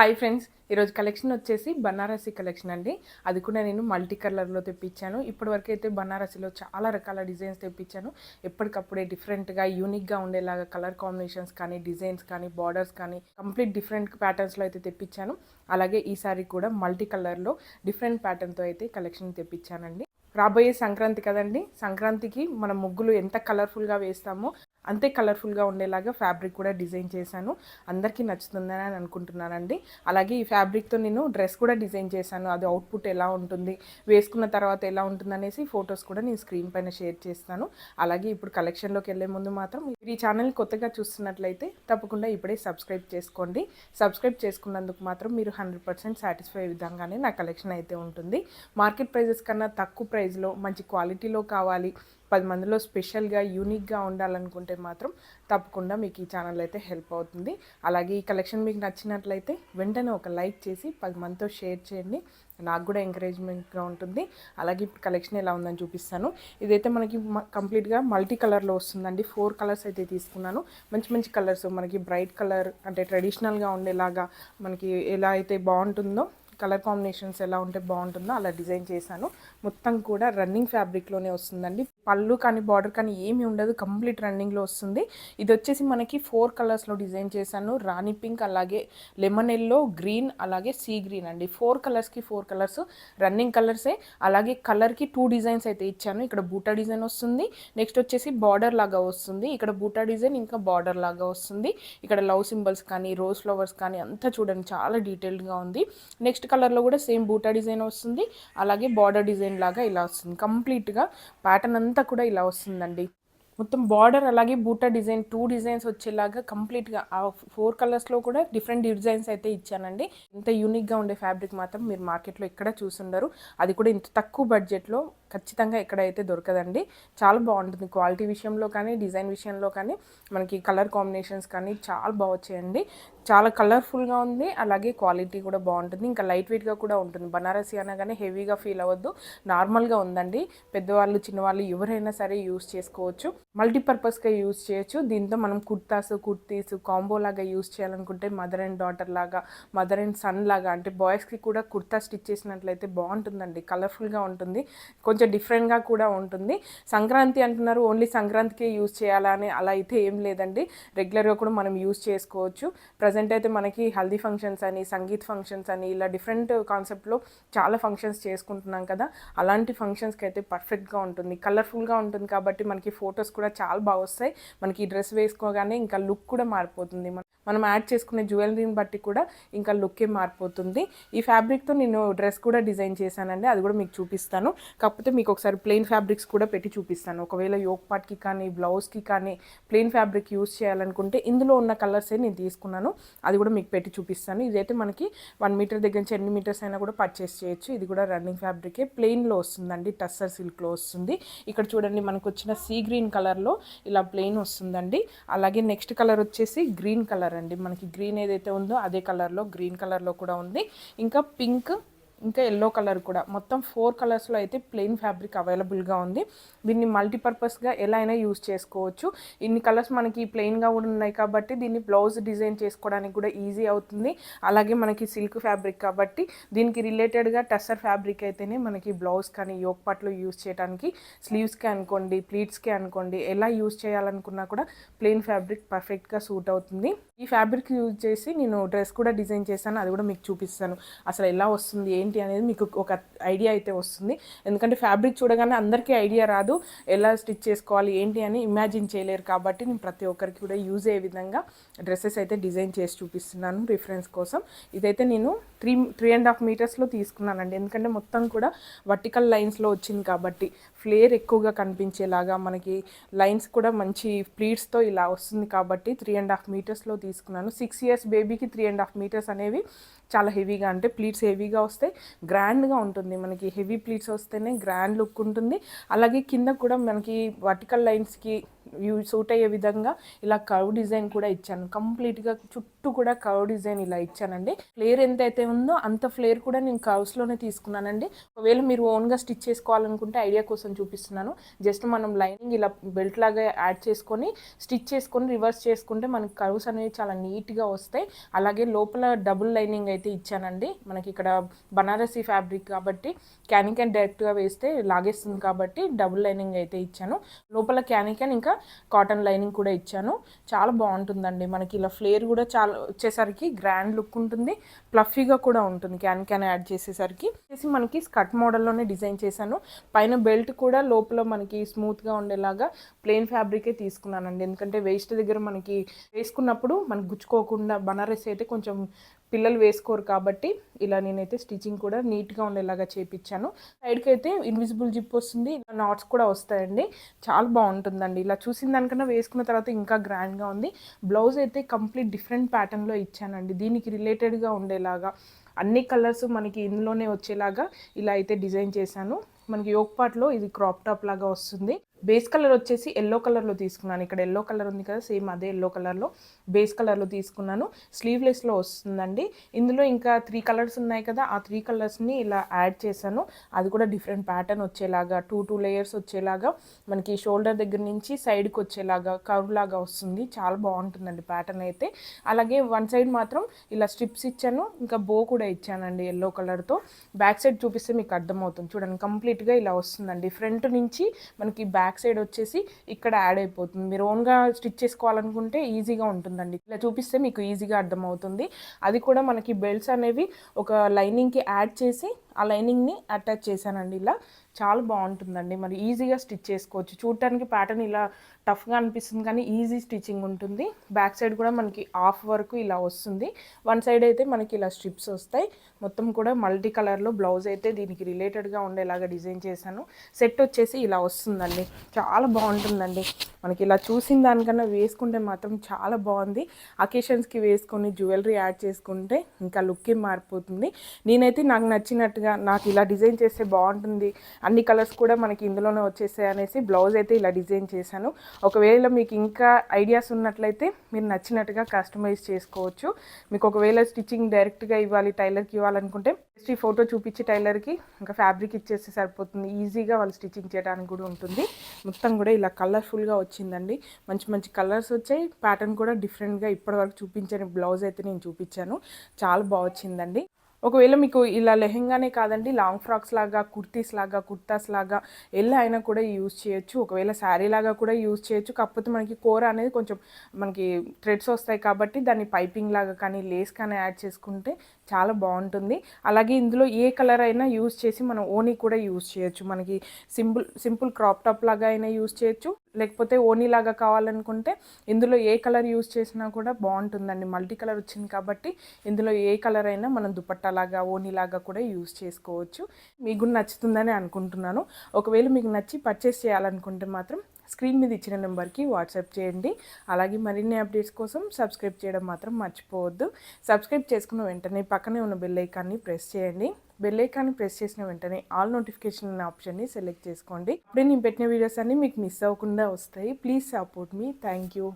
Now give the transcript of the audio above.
Hi friends ఈరోజు collection వచ్చేసి Banarasi collection అండి. అది కూడా నేను మల్టీ కలర్లో తెప్పించాను. ఇప్పటివరకు అయితే బనారసిలో చాలా రకాల డిజైన్స్ తెప్పించాను. ఎప్పటికప్పుడే డిఫరెంట్గా యూనిక్గా ఉండేలాగా కలర్ కాంబినేషన్స్ కానీ డిజైన్స్ కానీ బార్డర్స్ కానీ కంప్లీట్ డిఫరెంట్ ప్యాటర్న్స్లో అయితే తెప్పించాను. అలాగే ఈసారి కూడా మల్టీ కలర్లో డిఫరెంట్ ప్యాటర్న్తో అయితే కలెక్షన్ తెప్పించానండి. రాబోయే సంక్రాంతి కదండి? సంక్రాంతికి మన ముగ్గులు ఎంత కలర్ఫుల్గా వేస్తామో అంతే కలర్ఫుల్గా ఉండేలాగా ఫ్యాబ్రిక్ కూడా డిజైన్ చేశాను. అందరికీ నచ్చుతుందని అని అనుకుంటున్నానండి. అలాగే ఈ ఫ్యాబ్రిక్తో నేను డ్రెస్ కూడా డిజైన్ చేశాను. అది అవుట్పుట్ ఎలా ఉంటుంది వేసుకున్న తర్వాత ఎలా ఉంటుంది అనేసి ఫొటోస్ కూడా నేను స్క్రీన్ పైన షేర్ చేస్తాను. అలాగే ఇప్పుడు కలెక్షన్లోకి వెళ్ళే ముందు మాత్రం మీరు ఈ ఛానల్ కొత్తగా చూస్తున్నట్లయితే తప్పకుండా ఇప్పుడే సబ్స్క్రైబ్ చేసుకోండి. సబ్స్క్రైబ్ చేసుకున్నందుకు మాత్రం మీరు హండ్రెడ్ పర్సెంట్ సాటిస్ఫై విధంగానే నా కలెక్షన్ అయితే ఉంటుంది. మార్కెట్ ప్రైజెస్ కన్నా తక్కువ ప్రైస్లో మంచి క్వాలిటీలో కావాలి పది మందిలో స్పెషల్గా యూనిక్గా ఉండాలనుకుంటే మాత్రం తప్పకుండా మీకు ఈ ఛానల్ అయితే హెల్ప్ అవుతుంది. అలాగే ఈ కలెక్షన్ మీకు నచ్చినట్లయితే వెంటనే ఒక లైక్ చేసి పది మందితో షేర్ చేయండి. నాకు కూడా ఎంకరేజ్మెంట్గా ఉంటుంది. అలాగే ఇప్పుడు కలెక్షన్ ఎలా ఉందని చూపిస్తాను. ఇదైతే మనకి కంప్లీట్గా మల్టీ కలర్లో వస్తుందండి. ఫోర్ కలర్స్ అయితే తీసుకున్నాను. మంచి మంచి కలర్స్ మనకి బ్రైట్ కలర్ అంటే ట్రెడిషనల్గా ఉండేలాగా మనకి ఎలా అయితే బాగుంటుందో కలర్ కాంబినేషన్స్ ఎలా ఉంటే బాగుంటుందో అలా డిజైన్ చేశాను. మొత్తం కూడా రన్నింగ్ ఫ్యాబ్రిక్లోనే వస్తుందండి. పళ్ళు కానీ బార్డర్ కానీ ఏమీ ఉండదు. కంప్లీట్ రన్నింగ్లో వస్తుంది. ఇది వచ్చేసి మనకి ఫోర్ కలర్స్లో డిజైన్ చేశాను. రాణి పింక్ అలాగే లెమన్ ఎల్లో గ్రీన్ అలాగే సీ గ్రీన్ అండి. ఫోర్ కలర్స్కి ఫోర్ కలర్స్. రన్నింగ్ కలర్సే. అలాగే కలర్కి టూ డిజైన్స్ అయితే ఇచ్చాను. ఇక్కడ బూటా డిజైన్ వస్తుంది. నెక్స్ట్ వచ్చేసి బార్డర్ లాగా వస్తుంది. ఇక్కడ బూటా డిజైన్ ఇంకా బార్డర్ లాగా వస్తుంది. ఇక్కడ లవ్ సింబల్స్ కానీ రోజ్ ఫ్లవర్స్ కానీ అంతా చూడండి. చాలా డీటెయిల్డ్గా ఉంది. నెక్స్ట్ కలర్లో కూడా సేమ్ బూటా డిజైన్ వస్తుంది. అలాగే బార్డర్ డిజైన్ లాగా ఇలా వస్తుంది. కంప్లీట్గా ప్యాటర్న్ అంతా కూడా ఇలా వస్తుందండి. మొత్తం బార్డర్ అలాగే బూటా డిజైన్ టూ డిజైన్స్ వచ్చేలాగా కంప్లీట్గా ఆ ఫోర్ కలర్స్లో కూడా డిఫరెంట్ డిజైన్స్ అయితే ఇచ్చానండి. ఇంత యూనిక్గా ఉండే ఫ్యాబ్రిక్ మాత్రం మీరు మార్కెట్లో ఎక్కడ చూసుండరు. అది కూడా ఇంత తక్కువ బడ్జెట్లో ఖచ్చితంగా ఎక్కడైతే దొరకదండి. చాలా బాగుంటుంది క్వాలిటీ విషయంలో కానీ డిజైన్ విషయంలో కానీ మనకి కలర్ కాంబినేషన్స్ కానీ చాలా బాగా వచ్చాయండి. చాలా కలర్ఫుల్గా ఉంది. అలాగే క్వాలిటీ కూడా బాగుంటుంది. ఇంకా లైట్ వెయిట్గా కూడా ఉంటుంది. బనారసి అనగానే హెవీగా ఫీల్ అవ్వద్దు. నార్మల్గా ఉందండి. పెద్దవాళ్ళు చిన్నవాళ్ళు ఎవరైనా సరే యూస్ చేసుకోవచ్చు. మల్టీపర్పస్గా యూస్ చేయొచ్చు. దీంతో మనం కుర్తాస్ కుర్తీస్ కాంబో లాగా యూస్ చేయాలనుకుంటే మదర్ అండ్ డాటర్ లాగా మదర్ అండ్ సన్ లాగా అంటే బాయ్స్కి కూడా కుర్తా స్టిచ్ చేసినట్లయితే బాగుంటుందండి. కలర్ఫుల్గా ఉంటుంది. కొంచెం కొంచెం డిఫరెంట్గా కూడా ఉంటుంది. సంక్రాంతి అంటున్నారు ఓన్లీ సంక్రాంతికే యూజ్ చేయాలని అలా అయితే ఏం లేదండి. రెగ్యులర్గా కూడా మనం యూజ్ చేసుకోవచ్చు. ప్రజెంట్ అయితే మనకి హల్దీ ఫంక్షన్స్ అని సంగీత్ ఫంక్షన్స్ అని ఇలా డిఫరెంట్ కాన్సెప్ట్లో చాలా ఫంక్షన్స్ చేసుకుంటున్నాం కదా. అలాంటి ఫంక్షన్స్కి అయితే పర్ఫెక్ట్గా ఉంటుంది. కలర్ఫుల్గా ఉంటుంది కాబట్టి మనకి ఫొటోస్ కూడా చాలా బాగా వస్తాయి. మనకి డ్రెస్ వేసుకోగానే ఇంకా లుక్ కూడా మారిపోతుంది. మనం యాడ్ చేసుకునే జ్యువెలరీని బట్టి కూడా ఇంకా లుక్కే మారిపోతుంది. ఈ ఫ్యాబ్రిక్తో నేను డ్రెస్ కూడా డిజైన్ చేశానండి. అది కూడా మీకు చూపిస్తాను. కాకపోతే మీకు ఒకసారి ప్లెయిన్ ఫ్యాబ్రిక్స్ కూడా పెట్టి చూపిస్తాను. ఒకవేళ యోక్ పార్ట్కి కానీ బ్లౌజ్కి కానీ ప్లెయిన్ ఫ్యాబ్రిక్ యూస్ చేయాలనుకుంటే ఇందులో ఉన్న కలర్సే నేను తీసుకున్నాను. అది కూడా మీకు పెట్టి చూపిస్తాను. ఇదైతే మనకి వన్ మీటర్ దగ్గర నుంచి ఎన్ని మీటర్స్ అయినా కూడా పర్చేస్ చేయొచ్చు. ఇది కూడా రన్నింగ్ ఫ్యాబ్రికే. ప్లెయిన్లో వస్తుందండి. టస్సర్ సిల్క్లో వస్తుంది. ఇక్కడ చూడండి మనకు వచ్చిన సీ గ్రీన్ కలర్లో ఇలా ప్లెయిన్ వస్తుందండి. అలాగే నెక్స్ట్ కలర్ వచ్చేసి గ్రీన్ కలర్ కదండి మనకి గ్రీన్ ఏదైతే ఉందో అదే కలర్లో గ్రీన్ కలర్లో కూడా ఉంది. ఇంకా పింక్ ఇంకా ఎల్లో కలర్ కూడా. మొత్తం ఫోర్ కలర్స్లో అయితే ప్లెయిన్ ఫ్యాబ్రిక్ అవైలబుల్గా ఉంది. దీన్ని మల్టీపర్పస్గా ఎలా అయినా యూస్ చేసుకోవచ్చు. ఇన్ని కలర్స్ మనకి ప్లెయిన్గా కూడా ఉన్నాయి కాబట్టి దీన్ని బ్లౌజ్ డిజైన్ చేసుకోవడానికి కూడా ఈజీ అవుతుంది. అలాగే మనకి సిల్క్ ఫ్యాబ్రిక్ కాబట్టి దీనికి రిలేటెడ్గా టస్సర్ ఫ్యాబ్రిక్ అయితేనే మనకి బ్లౌజ్ కానీ యోక్ పట్లు యూస్ చేయడానికి స్లీవ్స్కి అనుకోండి ప్లీట్స్కి అనుకోండి ఎలా యూస్ చేయాలనుకున్నా కూడా ప్లెయిన్ ఫ్యాబ్రిక్ పర్ఫెక్ట్గా సూట్ అవుతుంది. ఈ ఫ్యాబ్రిక్ యూజ్ చేసి నేను డ్రెస్ కూడా డిజైన్ చేశాను. అది కూడా మీకు చూపిస్తాను. అసలు ఎలా వస్తుంది ఏంటి ఏంటి అనేది మీకు ఒక ఐడియా అయితే వస్తుంది. ఎందుకంటే ఫ్యాబ్రిక్ చూడగానే అందరికీ ఐడియా రాదు ఎలా స్టిచ్ చేసుకోవాలి ఏంటి అని ఇమాజిన్ చేయలేరు కాబట్టి నేను ప్రతి ఒక్కరికి కూడా యూజ్ అయ్యే విధంగా డ్రెస్సెస్ అయితే డిజైన్ చేసి చూపిస్తున్నాను రిఫరెన్స్ కోసం. ఇదైతే నేను త్రీ త్రీ అండ్ హాఫ్ మీటర్స్లో తీసుకున్నానండి. ఎందుకంటే మొత్తం కూడా వర్టికల్ లైన్స్లో వచ్చింది కాబట్టి ఫ్లేర్ ఎక్కువగా కనిపించేలాగా మనకి లైన్స్ కూడా మంచి ప్లీట్స్తో ఇలా వస్తుంది కాబట్టి త్రీ అండ్ హాఫ్ మీటర్స్లో తీసుకున్నాను. సిక్స్ ఇయర్స్ బేబీకి త్రీ అండ్ హాఫ్ మీటర్స్ అనేవి చాలా హెవీగా అంటే ప్లీట్స్ హెవీగా వస్తాయి. గ్రాండ్గా ఉంటుంది. మనకి హెవీ ప్లీట్స్ వస్తేనే గ్రాండ్ లుక్ ఉంటుంది. అలాగే కింద కూడా మనకి వర్టికల్ లైన్స్కి సూట్ అయ్యే విధంగా ఇలా కర్వ్ డిజైన్ కూడా ఇచ్చాను. కంప్లీట్గా చుట్టూ కూడా కర్వ్ డిజైన్ ఇలా ఇచ్చానండి. ఫ్లేర్ ఎంత అయితే ఉందో అంత ఫ్లేర్ కూడా నేను కర్వ్స్లోనే తీసుకున్నానండి. ఒకవేళ మీరు ఓన్గా స్టిచ్ చేసుకోవాలనుకుంటే ఐడియా కోసం చూపిస్తున్నాను. జస్ట్ మనం లైనింగ్ ఇలా బెల్ట్ లాగా యాడ్ చేసుకొని స్టిచ్ చేసుకొని రివర్స్ చేసుకుంటే మనకి కర్వ్స్ అనేవి చాలా నీట్గా వస్తాయి. అలాగే లోపల డబుల్ లైనింగ్ అయితే ఇచ్చానండి. మనకి ఇక్కడ బనారసీ ఫ్యాబ్రిక్ కాబట్టి క్యానింగ్ డైరెక్ట్గా వేస్తే లాగేస్తుంది కాబట్టి డబుల్ లైనింగ్ అయితే ఇచ్చాను. లోపల క్యానింగ్ ఇంకా ఇంకా కాటన్ లైనింగ్ కూడా ఇచ్చాను. చాలా బాగుంటుందండి. మనకి ఇలా ఫ్లేర్ కూడా చాలా వచ్చేసరికి గ్రాండ్ లుక్ ఉంటుంది. ప్లఫీగా కూడా ఉంటుంది క్యాన్ క్యాన్ యాడ్ చేసేసరికి. చేసి మనకి స్కర్ట్ మోడల్లోనే డిజైన్ చేశాను. పైన బెల్ట్ కూడా లోపల మనకి స్మూత్గా ఉండేలాగా ప్లెయిన్ ఫ్యాబ్రికే తీసుకున్నానండి. ఎందుకంటే వేస్ట్ దగ్గర మనకి వేసుకున్నప్పుడు మనకి గుచ్చుకోకుండా బనారస్ అయితే కొంచెం పిల్లలు వేసుకోరు కాబట్టి ఇలా నేనైతే స్టిచ్చింగ్ కూడా నీట్గా ఉండేలాగా చేపించాను సైడ్కి అయితే ఇన్విజిబుల్ జిప్ వస్తుంది ఇలా నాట్స్ కూడా వస్తాయండి. చాలా బాగుంటుందండి. ఇలా చూసిన దానికన్నా వేసుకున్న తర్వాత ఇంకా గ్రాండ్గా ఉంది. బ్లౌజ్ అయితే కంప్లీట్ డిఫరెంట్ ప్యాటర్న్లో ఇచ్చానండి. దీనికి రిలేటెడ్గా ఉండేలాగా అన్ని కలర్స్ మనకి ఇందులోనే వచ్చేలాగా ఇలా అయితే డిజైన్ చేశాను. మనకి యోక్ పార్ట్లో ఇది క్రాప్ టాప్ లాగా వస్తుంది. బేస్ కలర్ వచ్చేసి ఎల్లో కలర్లో తీసుకున్నాను. ఇక్కడ ఎల్లో కలర్ ఉంది కదా సేమ్ అదే ఎల్లో కలర్లో బేస్ కలర్లో తీసుకున్నాను. స్లీవ్లెస్లో వస్తుందండి. ఇందులో ఇంకా త్రీ కలర్స్ ఉన్నాయి కదా ఆ త్రీ కలర్స్ని ఇలా యాడ్ చేశాను. అది కూడా డిఫరెంట్ ప్యాటర్న్ వచ్చేలాగా టూ టూ లేయర్స్ వచ్చేలాగా మనకి షోల్డర్ దగ్గర నుంచి సైడ్కి వచ్చేలాగా కర్వ్ లాగా వస్తుంది. చాలా బాగుంటుందండి ప్యాటర్న్ అయితే. అలాగే వన్ సైడ్ మాత్రం ఇలా స్ట్రిప్స్ ఇచ్చాను. ఇంకా బో కూడా ఇచ్చానండి ఎల్లో కలర్తో. బ్యాక్ సైడ్ చూపిస్తే మీకు అర్థమవుతుంది. చూడండి కంప్లీట్గా ఇలా వస్తుందండి. ఫ్రంట్ నుంచి మనకి బ్యాక్ బ్యాక్ సైడ్ వచ్చేసి ఇక్కడ యాడ్ అయిపోతుంది. మీరు ఓన్గా స్టిచ్ చేసుకోవాలనుకుంటే ఈజీగా ఉంటుందండి. ఇలా చూపిస్తే మీకు ఈజీగా అర్థమవుతుంది. అది కూడా మనకి బెల్ట్స్ అనేవి ఒక లైనింగ్కి యాడ్ చేసి ఆ లైనింగ్ని అటాచ్ చేశానండి ఇలా. చాలా బాగుంటుందండి. మరి ఈజీగా స్టిచ్ చేసుకోవచ్చు. చూడటానికి ప్యాటర్న్ ఇలా టఫ్గా అనిపిస్తుంది కానీ ఈజీ స్టిచ్చింగ్ ఉంటుంది. బ్యాక్ సైడ్ కూడా మనకి హాఫ్ వరకు ఇలా వస్తుంది. వన్ సైడ్ అయితే మనకి ఇలా స్ట్రిప్స్ వస్తాయి. మొత్తం కూడా మల్టీ కలర్లో బ్లౌజ్ అయితే దీనికి రిలేటెడ్గా ఉండేలాగా డిజైన్ చేశాను. సెట్ వచ్చేసి ఇలా వస్తుందండి. చాలా బాగుంటుందండి. మనకి ఇలా చూసిన దానికన్నా వేసుకుంటే మాత్రం చాలా బాగుంది. అకేషన్స్కి వేసుకొని జ్యువెలరీ యాడ్ చేసుకుంటే ఇంకా లుక్కే మారిపోతుంది. నేనైతే నాకు నచ్చినట్టు కరెక్ట్గా నాకు ఇలా డిజైన్ చేస్తే బాగుంటుంది అన్ని కలర్స్ కూడా మనకి ఇందులోనే వచ్చేసాయి అనేసి బ్లౌజ్ అయితే ఇలా డిజైన్ చేశాను. ఒకవేళ మీకు ఇంకా ఐడియాస్ ఉన్నట్లయితే మీరు నచ్చినట్టుగా కస్టమైజ్ చేసుకోవచ్చు. మీకు ఒకవేళ స్టిచ్చింగ్ డైరెక్ట్గా ఇవ్వాలి టైలర్కి ఇవ్వాలనుకుంటే జస్ట్ ఈ ఫోటో చూపించి టైలర్కి ఇంకా ఫ్యాబ్రిక్ ఇచ్చేస్తే సరిపోతుంది. ఈజీగా వాళ్ళు స్టిచ్చింగ్ చేయడానికి కూడా ఉంటుంది. మొత్తం కూడా ఇలా కలర్ఫుల్గా వచ్చిందండి. మంచి మంచి కలర్స్ వచ్చాయి. ప్యాటర్న్ కూడా డిఫరెంట్గా ఇప్పటివరకు చూపించని బ్లౌజ్ అయితే నేను చూపించాను. చాలా బాగా వచ్చిందండి. ఒకవేళ మీకు ఇలా లెహెంగానే కాదండి లాంగ్ ఫ్రాక్స్ లాగా కుర్తీస్ లాగా కుర్తాస్ లాగా ఎలా అయినా కూడా యూజ్ చేయొచ్చు. ఒకవేళ శారీ లాగా కూడా యూజ్ చేయొచ్చు. కాకపోతే మనకి కూర అనేది కొంచెం మనకి థ్రెడ్స్ వస్తాయి కాబట్టి దాన్ని పైపింగ్ లాగా కానీ లేస్ కానీ యాడ్ చేసుకుంటే చాలా బాగుంటుంది. అలాగే ఇందులో ఏ కలర్ అయినా యూజ్ చేసి మనం ఓనీ కూడా యూజ్ చేయొచ్చు. మనకి సింపుల్ సింపుల్ క్రాప్ టాప్ లాగా అయినా యూజ్ చేయొచ్చు. లేకపోతే ఓనీ లాగా కావాలనుకుంటే ఇందులో ఏ కలర్ యూజ్ చేసినా కూడా బాగుంటుందండి. మల్టీ కలర్ వచ్చింది కాబట్టి ఇందులో ఏ కలర్ అయినా మనం దుపట్టాలాగా ఓనీలాగా కూడా యూజ్ చేసుకోవచ్చు. మీకు నచ్చుతుందని అనుకుంటున్నాను. ఒకవేళ మీకు నచ్చి పర్చేస్ చేయాలనుకుంటే మాత్రం స్క్రీన్ మీద ఇచ్చిన నెంబర్కి వాట్సాప్ చేయండి. అలాగే మరిన్ని అప్డేట్స్ కోసం సబ్స్క్రైబ్ చేయడం మాత్రం మర్చిపోవద్దు. సబ్స్క్రైబ్ చేసుకున్న వెంటనే పక్కనే ఉన్న బెల్ ఐకాన్ని ప్రెస్ చేయండి. బెల్ ఐకాన్ని ప్రెస్ చేసిన వెంటనే ఆల్ నోటిఫికేషన్ అనే ఆప్షన్ని సెలెక్ట్ చేసుకోండి. అప్పుడే నేను పెట్టిన వీడియోస్ అన్నీ మీకు మిస్ అవ్వకుండా వస్తాయి. Please support me. Thank you.